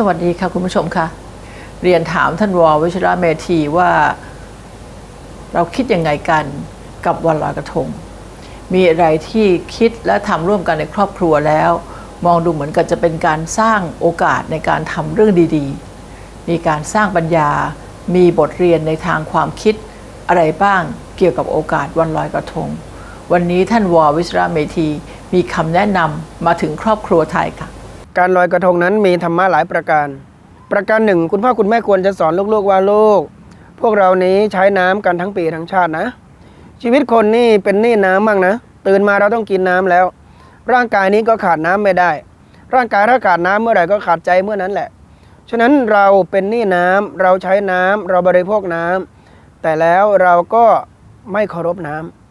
สวัสดีค่ะคุณผู้ชมค่ะ เรียนถามท่านววิชระเมธีว่า เราคิดยังไงกันกับวันลอยกระทง มีอะไรที่คิดและทำร่วมกันในครอบครัวแล้ว มองดูเหมือนกับจะเป็นการสร้างโอกาสในการทำเรื่องดีๆ มีการสร้างปัญญา มีบทเรียนในทางความคิดอะไรบ้างเกี่ยวกับโอกาสวันลอยกระทง วันนี้ท่านววิชระเมธีมีคำแนะนำมาถึงครอบครัวไทยค่ะ การลอยกระทงนั้นมีธรรมะหลายประการ ประการหนึ่งคุณพ่อคุณแม่ควรจะสอนลูกๆว่าลูกพวกเรานี้ใช้น้ำกันทั้งปีทั้งชาตินะ ชีวิตคนนี่เป็นหนี้น้ำบ้างนะ ตื่นมาเราต้องกินน้ำแล้ว ร่างกายนี้ก็ขาดน้ำไม่ได้ ร่างกายถ้าขาดน้ำเมื่อไหร่ก็ขาดใจเมื่อนั้นแหละ ฉะนั้นเราเป็นหนี้น้ำเราใช้น้ำเราบริโภคน้ำแต่แล้วเราก็ไม่เคารพน้ำ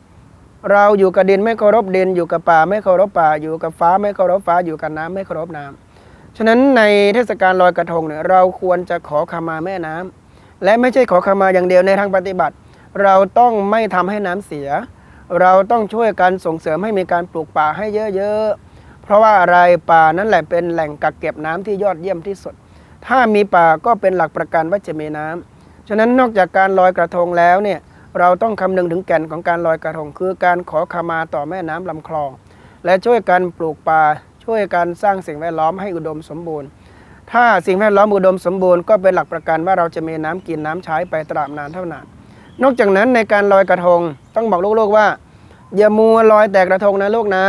เราอยู่กับดินไม่เคารพดิน อยู่กับป่าไม่เคารพป่า อยู่กับฟ้าไม่เคารพฟ้า อยู่กับน้ำไม่เคารพน้ำฉะนั้นในเทศกาลลอยกระทงเนี่ยเราควรจะขอขมาแม่น้ำและไม่ใช่ขอขมาอย่างเดียวในทางปฏิบัติ เราต้องไม่ทำให้น้ำเสีย เราต้องช่วยกันส่งเสริมให้มีการปลูกป่าให้เยอะๆ เพราะว่าอะไรป่านั่นแหละเป็นแหล่งกักเก็บน้ำที่ยอดเยี่ยมที่สุด ถ้ามีป่าก็เป็นหลักประกันว่าจะมีน้ำฉะนั้นนอกจากการลอยกระทงแล้วเนี่ย เราต้องคำนึงถึงแก่นของการลอยกระทงคือการขอขมาต่อแม่น้ำลำคลอง และช่วยกันปลูกป่าช่วยกันสร้างสิ่งแวดล้อมให้อุดมสมบูรณ์ ถ้าสิ่งแวดล้อมอุดมสมบูรณ์ก็เป็นหลักประกันว่าเราจะมีน้ำกินน้ำใช้ไปตราบนานเท่านานนอกจากนั้นในการลอยกระทงต้องบอกลูกๆว่า อย่ามัวลอยแต่กระทงนะลูกนะ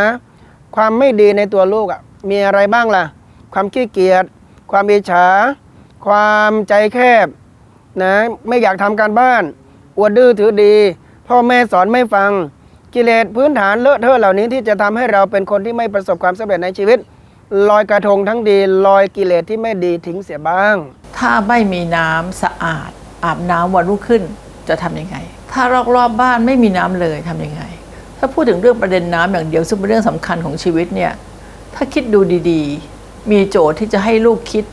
ความไม่ดีในตัวลูกอะมีอะไรบ้างล่ะ ความขี้เกียจความอิจฉาความใจแคบนะไม่อยากทำการบ้าน อวดดื้อถือดี พ่อแม่สอนไม่ฟัง กิเลสพื้นฐานเลอะเทอะเหล่านี้ที่จะทำให้เราเป็นคนที่ไม่ประสบความสำเร็จในชีวิต ลอยกระทงทั้งดีลอยกิเลสที่ไม่ดีทิ้งเสียบ้าง ถ้าไม่มีน้ำสะอาด อาบน้ำวันรุ่งขึ้นจะทำยังไง ถ้ารอบรอบบ้านไม่มีน้ำเลยทำยังไง ถ้าพูดถึงเรื่องประเด็นน้ำอย่างเดียวซึ่งเป็นเรื่องสำคัญของชีวิตเนี่ยถ้าคิดดูดีๆ มีโจทย์ที่จะให้ลูกคิด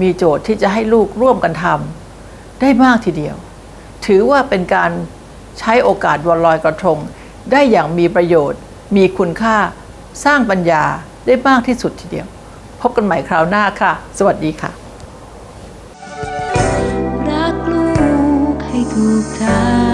มีโจทย์ที่จะให้ลูกร่วมกันทำได้มากทีเดียว ถือว่าเป็นการใช้โอกาสวันลอยกระทง ได้อย่างมีประโยชน์ มีคุณค่า สร้างปัญญาได้มากที่สุดทีเดียว พบกันใหม่คราวหน้าค่ะ สวัสดีค่ะ รักลูกให้ถูกทาง